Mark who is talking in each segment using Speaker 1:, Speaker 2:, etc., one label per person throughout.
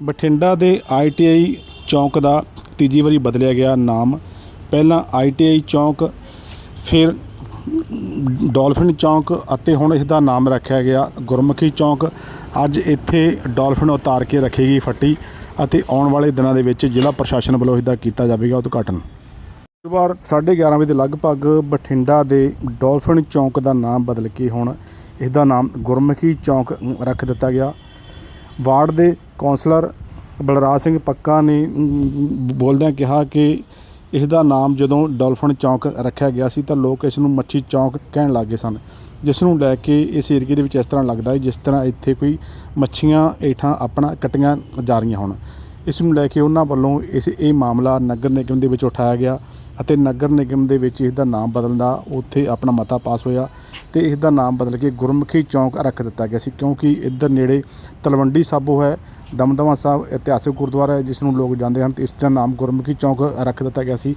Speaker 1: ਬਠਿੰਡਾ ਦੇ ਆਈਟੀਆਈ ਚੌਂਕ ਦਾ ਤੀਜੀ ਵਾਰੀ ਬਦਲਿਆ ਗਿਆ ਨਾਮ। ਪਹਿਲਾਂ ਆਈਟੀਆਈ ਚੌਂਕ, ਫਿਰ ਡਾਲਫਿਨ ਚੌਂਕ ਅਤੇ ਹੁਣ ਇਸ ਦਾ ਨਾਮ ਰੱਖਿਆ ਗਿਆ ਗੁਰਮੁਖੀ ਚੌਂਕ। ਅੱਜ ਇੱਥੇ ਡਾਲਫਿਨ ਉਤਾਰ ਕੇ ਰੱਖੇਗੀ ਫੱਟੀ ਅਤੇ ਆਉਣ ਵਾਲੇ ਦਿਨਾਂ ਦੇ ਵਿੱਚ ਜ਼ਿਲ੍ਹਾ ਪ੍ਰਸ਼ਾਸਨ ਵੱਲੋਂ ਇਸ ਦਾ ਕੀਤਾ ਜਾਵੇਗਾ ਉਦਘਾਟਨ। ਵੀਰਵਾਰ 11:30 ਵਜੇ ਦੇ ਲਗਭਗ ਬਠਿੰਡਾ ਦੇ ਡਾਲਫਿਨ ਚੌਂਕ ਦਾ ਨਾਮ ਬਦਲ ਕੇ ਹੁਣ ਇਸ ਦਾ ਨਾਮ ਗੁਰਮੁਖੀ ਚੌਂਕ ਰੱਖ ਦਿੱਤਾ ਗਿਆ। ਵਾਰਡ ਦੇ ਕੌਂਸਲਰ ਬਲਰਾਜ ਸਿੰਘ ਪੱਕਾ ਨੇ ਬੋਲਦਿਆਂ ਕਿਹਾ ਕਿ ਇਸ ਦਾ ਨਾਮ ਜਦੋਂ ਡਾਲਫਿਨ ਚੌਂਕ ਰੱਖਿਆ ਗਿਆ ਸੀ ਤਾਂ ਲੋਕ ਇਸ ਨੂੰ ਮੱਛੀ ਚੌਂਕ ਕਹਿਣ ਲੱਗੇ ਸਨ, ਜਿਸ ਨੂੰ ਲੈ ਕੇ ਇਸ ਏਰੀਏ ਦੇ ਵਿੱਚ ਇਸ ਤਰ੍ਹਾਂ ਲੱਗਦਾ ਹੈ ਜਿਸ ਤਰ੍ਹਾਂ ਇੱਥੇ ਕੋਈ ਮੱਛੀਆਂ ਏਠਾਂ ਆਪਣਾ ਕੱਟੀਆਂ ਜਾ ਰਹੀਆਂ ਹੋਣ। ਇਸ ਨੂੰ ਲੈ ਕੇ ਉਹਨਾਂ ਵੱਲੋਂ ਇਸ, ਇਹ ਮਾਮਲਾ ਨਗਰ ਨਿਗਮ ਦੇ ਵਿੱਚ ਉਠਾਇਆ ਗਿਆ ਅਤੇ ਨਗਰ ਨਿਗਮ ਦੇ ਵਿੱਚ ਇਸ ਦਾ ਨਾਮ ਬਦਲਣ ਦਾ ਉੱਥੇ ਆਪਣਾ ਮਤਾ ਪਾਸ ਹੋਇਆ ਤੇ ਇਸ ਦਾ ਨਾਮ ਬਦਲ ਕੇ ਗੁਰਮੁਖੀ ਚੌਂਕ ਰੱਖ ਦਿੱਤਾ ਗਿਆ ਸੀ ਕਿਉਂਕਿ ਇੱਧਰ ਨੇੜੇ ਤਲਵੰਡੀ ਸਾਬੋ ਹੈ ਦਮਦਮਾ ਸਾਹਿਬ ਇਤਿਹਾਸਕ ਗੁਰਦੁਆਰਾ ਹੈ, ਜਿਸ ਨੂੰ ਲੋਕ ਜਾਂਦੇ ਹਨ ਤੇ ਇਸ ਦਾ ਨਾਮ ਗੁਰਮੁਖੀ ਚੌਂਕ ਰੱਖ ਦਿੱਤਾ ਗਿਆ ਸੀ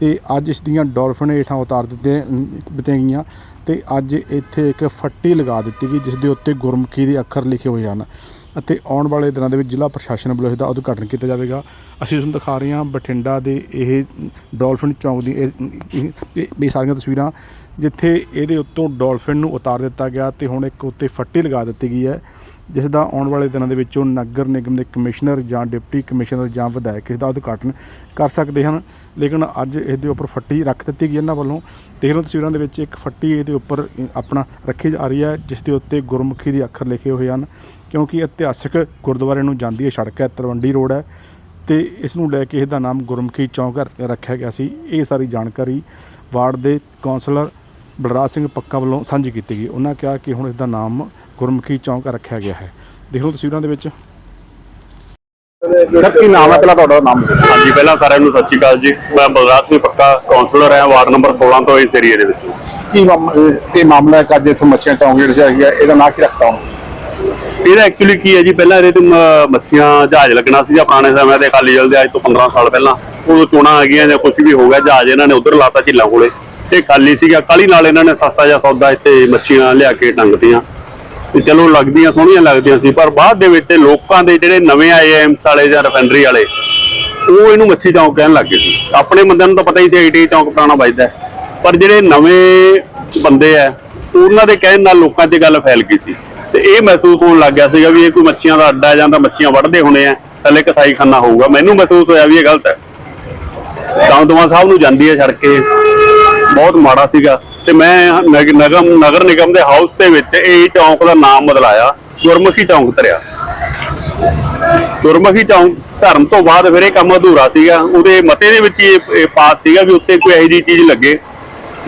Speaker 1: ਤੇ ਅੱਜ ਇਸ ਦੀਆਂ ਡਾਲਫਿਨ ਹੇਠਾਂ ਉਤਾਰ ਦਿੱਤੇ ਦਿੱਤੀਆਂ ਗਈਆਂ ਤੇ ਅੱਜ ਇੱਥੇ ਇੱਕ ਫੱਟੀ ਲਗਾ ਦਿੱਤੀ ਗਈ, ਜਿਸ ਦੇ ਉੱਤੇ ਗੁਰਮੁਖੀ ਦੇ ਅੱਖਰ ਲਿਖੇ ਹੋਏ ਹਨ ਅਤੇ ਆਉਣ ਵਾਲੇ ਦਿਨਾਂ ਦੇ ਵਿੱਚ ਜ਼ਿਲ੍ਹਾ ਪ੍ਰਸ਼ਾਸਨ ਵੱਲੋਂ ਇਸ ਉਦਘਾਟਨ ਕੀਤਾ ਜਾਵੇਗਾ। ਅਸੀਂ ਤੁਹਾਨੂੰ ਦਿਖਾ ਰਹੇ ਹਾਂ ਬਠਿੰਡਾ ਦੇ ਇਹ ਡਾਲਫਿਨ ਚੌਂਕ ਦੀ ਇਹ ਇਹ ਸਾਰੀਆਂ ਤਸਵੀਰਾਂ, ਜਿੱਥੇ ਇਹਦੇ ਉੱਤੋਂ ਡਾਲਫਿਨ ਨੂੰ ਉਤਾਰ ਦਿੱਤਾ ਗਿਆ ਤੇ ਹੁਣ ਇੱਕ ਉੱਤੇ ਫੱਟੀ ਲਗਾ ਦਿੱਤੀ ਗਈ ਹੈ। ਜਿਸ ਦਾ ਆਉਣ ਵਾਲੇ ਦਿਨਾਂ ਦੇ ਵਿੱਚ ਉਹ ਨਗਰ ਨਿਗਮ ਦੇ ਕਮਿਸ਼ਨਰ ਜਾਂ ਡਿਪਟੀ ਕਮਿਸ਼ਨਰ ਜਾਂ ਵਿਧਾਇਕ ਇਸ ਦਾ ਉਦਘਾਟਨ ਕਰ ਸਕਦੇ ਹਨ। ਲੇਕਿਨ ਅੱਜ ਇਹਦੇ ਉੱਪਰ ਫੱਟੀ ਰੱਖ ਦਿੱਤੀ ਗਈ ਇਹਨਾਂ ਵੱਲੋਂ। ਦੇਖ ਲਓ ਤਸਵੀਰਾਂ ਦੇ ਵਿੱਚ ਇੱਕ ਫੱਟੀ ਇਹਦੇ ਉੱਪਰ ਆਪਣਾ ਰੱਖੀ ਜਾ ਰਹੀ ਹੈ, ਜਿਸ ਦੇ ਉੱਤੇ ਗੁਰਮੁਖੀ ਦੇ ਅੱਖਰ ਲਿਖੇ ਹੋਏ ਹਨ, ਕਿਉਂਕਿ ਇਤਿਹਾਸਕ ਗੁਰਦੁਆਰੇ ਨੂੰ ਜਾਂਦੀ ਹੈ ਸੜਕ ਹੈ, ਤਲਵੰਡੀ ਰੋਡ ਹੈ। ਤੇ ਇਸ ਨੂੰ ਲੈ ਕੇ ਇਹਦਾ ਨਾਮ ਗੁਰਮੁਖੀ ਚੌਂਕ ਰੱਖਿਆ ਗਿਆ ਸੀ। ਇਹ ਸਾਰੀ ਜਾਣਕਾਰੀ ਵਾਰਡ ਦੇ ਕੌਂਸਲਰ ਬਲਰਾਜ ਸਿੰਘ ਪੱਕਾ ਵੱਲੋਂ ਸਾਂਝੀ ਕੀਤੀ ਗਈ। ਉਹਨਾਂ ਕਿਹਾ ਕਿ ਹੁਣ ਇਸ ਦਾ ਨਾਮ ਗੁਰਮੁਖੀ ਚੌਂਕ ਰੱਖਿਆ ਗਿਆ ਹੈ। ਦੇਖ ਲਓ ਤਸਵੀਰਾਂ ਦੇ ਵਿੱਚ।
Speaker 2: ਸਰ ਕੀ ਨਾਮ ਹੈ ਪਹਿਲਾਂ ਤੁਹਾਡਾ? ਨਾਮ
Speaker 3: ਹਾਂਜੀ ਪਹਿਲਾਂ ਸਾਰਿਆਂ ਨੂੰ ਸਤਿ ਸ਼੍ਰੀ ਅਕਾਲ ਜੀ। ਮੈਂ ਬਲਰਾਜ ਸਿੰਘ ਪੱਕਾ ਕਾਉਂਸਲਰ ਹਾਂ ਵਾਰਡ ਨੰਬਰ 16 ਤੋਂ ਇਸ ਏਰੀਆ ਦੇ ਵਿੱਚ
Speaker 2: ਕੀ ਇਹ ਮਾਮਲਾ ਹੈ ਕਿ ਅੱਜ ਇੱਥੋਂ ਮੱਛੀਆਂ ਚੌਂਕ ਜਿਹੜਾ ਸੀ ਇਹਦਾ ਨਾਂ ਕੀ ਰੱਖਤਾ ਹੁਣ
Speaker 3: ਇਹਦਾ ਐਕਚੁਅਲੀ ਕੀ ਹੈ ਜੀ? ਪਹਿਲਾਂ ਇਹਦੇ ਤੇ ਮੱਛੀਆਂ ਜਹਾਜ਼ ਲੱਗਣਾ ਸੀ ਜਾਂ ਪੁਰਾਣੇ ਸਮੇਂ ਦੇ ਅਕਾਲੀ ਦਲ ਦੇ ਅੱਜ ਤੋਂ 15 ਸਾਲ ਪਹਿਲਾਂ। ਉਦੋਂ ਚੋਣਾਂ ਆ ਗਈਆਂ ਜਾਂ ਕੁਝ ਵੀ ਹੋ ਗਿਆ ਜਹਾਜ਼ ਇਹਨਾਂ ਨੇ ਉਧਰ ਲਾਤਾ ਝੀਲਾਂ ਕੋਲੇ। ਤੇ ਖਾਲੀ ਸੀਗਾ ਕਾਲੀ ਨਾਲ ਇਹਨਾਂ ਨੇ ਸਸਤਾ ਜਿਹਾ ਸੌਦਾ ਇੱਥੇ ਮੱਛੀਆਂ ਲਿਆ ਕੇ ਟੰਗਤੀਆਂ। ਤੇ ਚਲੋ ਲੱਗਦੀਆਂ ਸੋਹਣੀਆਂ ਲੱਗਦੀਆਂ ਸੀ, ਪਰ ਬਾਅਦ ਦੇ ਵਿੱਚ ਲੋਕਾਂ ਦੇ ਜਿਹੜੇ ਨਵੇਂ ਆਏ ਐਮਸ ਵਾਲੇ ਜਾਂ ਰਿਫਾਈਨਰੀ ਵਾਲੇ, ਉਹ ਇਹਨੂੰ ਮੱਛੀ ਚੌਂਕ ਕਹਿਣ ਲੱਗ ਗਏ ਸੀ। ਆਪਣੇ ਬੰਦਿਆਂ ਨੂੰ ਤਾਂ ਪਤਾ ਹੀ ਸੀ ਆਈਟੀ ਚੌਂਕ ਪੁਰਾਣਾ ਵੱਜਦਾ ਪਰ ਜਿਹੜੇ ਨਵੇਂ ਬੰਦੇ ਆ, ਉਹਨਾਂ ਦੇ ਕਹਿਣ ਨਾਲ ਲੋਕਾਂ 'ਚ ਗੱਲ ਫੈਲ ਗਈ ਸੀ। ਤੇ ਇਹ ਮਹਿਸੂਸ ਹੋਣ ਲੱਗ ਗਿਆ ਸੀਗਾ ਵੀ ਇਹ ਕੋਈ ਮੱਛੀਆਂ ਦਾ ਅੱਡਾ ਜਾਂ ਤਾਂ ਮੱਛੀਆਂ ਵੱਢਦੇ ਹੋਣੇ ਆ, ਥੱਲੇ ਕਸਾਈ ਖਾਨਾ ਹੋਊਗਾ। ਮੈਨੂੰ ਮਹਿਸੂਸ ਹੋਇਆ ਵੀ ਇਹ ਗਲਤ ਹੈ। ਦਮਦਮਾ ਸਾਹਿਬ ਨੂੰ ਜਾਂਦੀ ਹੈ ਸੜਕ ਕੇ। ਬਹੁਤ ਮਾੜਾ ਸੀਗਾ। ਤੇ ਮੈਂ ਨਗ- ਨਗਮ, ਨਗਰ ਨਿਗਮ ਦੇ ਹਾਊਸ ਦੇ ਵਿੱਚ ਇਹ ਚੌਂਕ ਦਾ ਨਾਮ ਬਦਲਾਇਆ, ਗੁਰਮੁਖੀ ਚੌਂਕ ਧਰਿਆ। ਗੁਰਮੁਖੀ ਚੌਂਕ ਧਰਮ ਤੋਂ ਬਾਅਦ ਫਿਰ ਇਹ ਕੰਮ ਅਧੂਰਾ ਸੀਗਾ। ਉਹਦੇ ਮਤੇ ਦੇ ਵਿੱਚ ਹੀ ਇਹ ਇਹ ਪਾਸ ਸੀਗਾ ਵੀ ਉੱਤੇ ਕੋਈ ਇਹੋ ਜਿਹੀ ਚੀਜ਼ ਲੱਗੇ,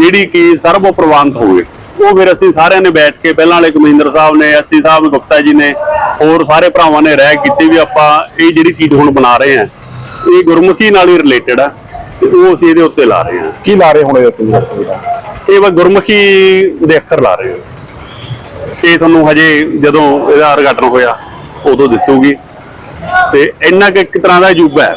Speaker 3: ਜਿਹੜੀ ਕਿ ਸਰਵ ਪ੍ਰਵਾਨਿਤ ਹੋਵੇ। ਉਹ ਫਿਰ ਅਸੀਂ ਸਾਰਿਆਂ ਨੇ ਬੈਠ ਕੇ, ਪਹਿਲਾਂ ਵਾਲੇ ਕਮਿੰਦਰ ਸਾਹਿਬ ਨੇ ਐਸਸੀ ਸਾਹਿਬ ਗੁਪਤਾ ਜੀ ਨੇ, ਹੋਰ ਸਾਰੇ ਭਰਾਵਾਂ ਨੇ ਰਹਿ ਕੀਤੀ ਵੀ ਆਪਾਂ ਇਹ ਜਿਹੜੀ ਚੀਜ਼ ਹੁਣ ਬਣਾ ਰਹੇ ਹਾਂ, ਇਹ ਗੁਰਮੁਖੀ ਨਾਲ ਹੀ ਰਿਲੇਟਡ ਆ, ਤੇ ਉਹ ਅਸੀਂ ਇਹਦੇ ਉੱਤੇ ਲਾ ਰਹੇ ਹਾਂ।
Speaker 2: ਕੀ ਲਾ ਰਹੇ ਹੁਣ ਇਹ ਤੁਸੀਂ?
Speaker 3: ਇਹ ਵਾ ਗੁਰਮੁਖੀ ਦੇ ਅੱਖਰ ਲਾ ਰਹੇ ਹੋ। ਇਹ ਤੁਹਾਨੂੰ ਹਜੇ ਜਦੋਂ ਇਹਦਾ ਉਦਘਾਟਨ ਹੋਇਆ, ਉਦੋਂ ਦਿਸੂਗੀ। ਤੇ ਇੰਨਾ ਕਿ ਇੱਕ ਤਰ੍ਹਾਂ ਦਾ ਅਜੂਬਾ ਹੈ।